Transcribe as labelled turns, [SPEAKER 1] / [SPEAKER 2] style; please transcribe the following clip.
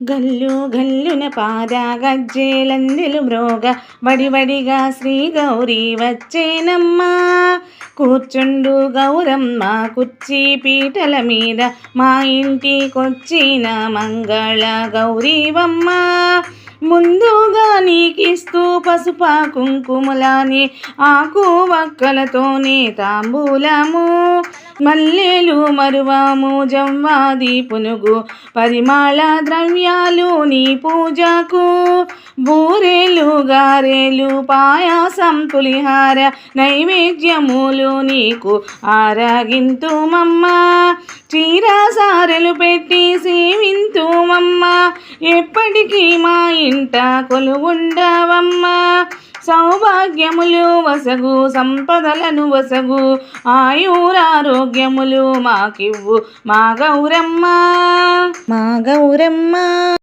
[SPEAKER 1] గల్లు గల్లున పాద గజ్జేలందెలు మ్రోగ వడివడిగా శ్రీ గౌరీ వచ్చేనమ్మా. కూర్చుండు గౌరమ్మ కుర్చీ పీటల మీద మా ఇంటికొచ్చిన మంగళ గౌరీవమ్మ. ముందుగా నీకిస్తూ పసుప కుంకుమలాని ఆకు వక్కలతోనే తాంబూలము. మల్లెలు మరువాము జవ్వాది పునుగు పరిమాళ ద్రవ్యాలు నీ పూజకు. బూరెలు గారెలు పాయాసం పులిహార నైవేద్యములు నీకు ఆరగింతుమమ్మ. చీర సారెలు పెట్టి సేవింతుమమ్మ. ఎప్పటికీ మా ఇంట కొలువుండవమ్మా. భాగ్యములు వసగు సంపదలను వసగు. ఆయురారోగ్యములు మాకివ్వు మా గౌరమ్మ. మా గౌరమ్మ.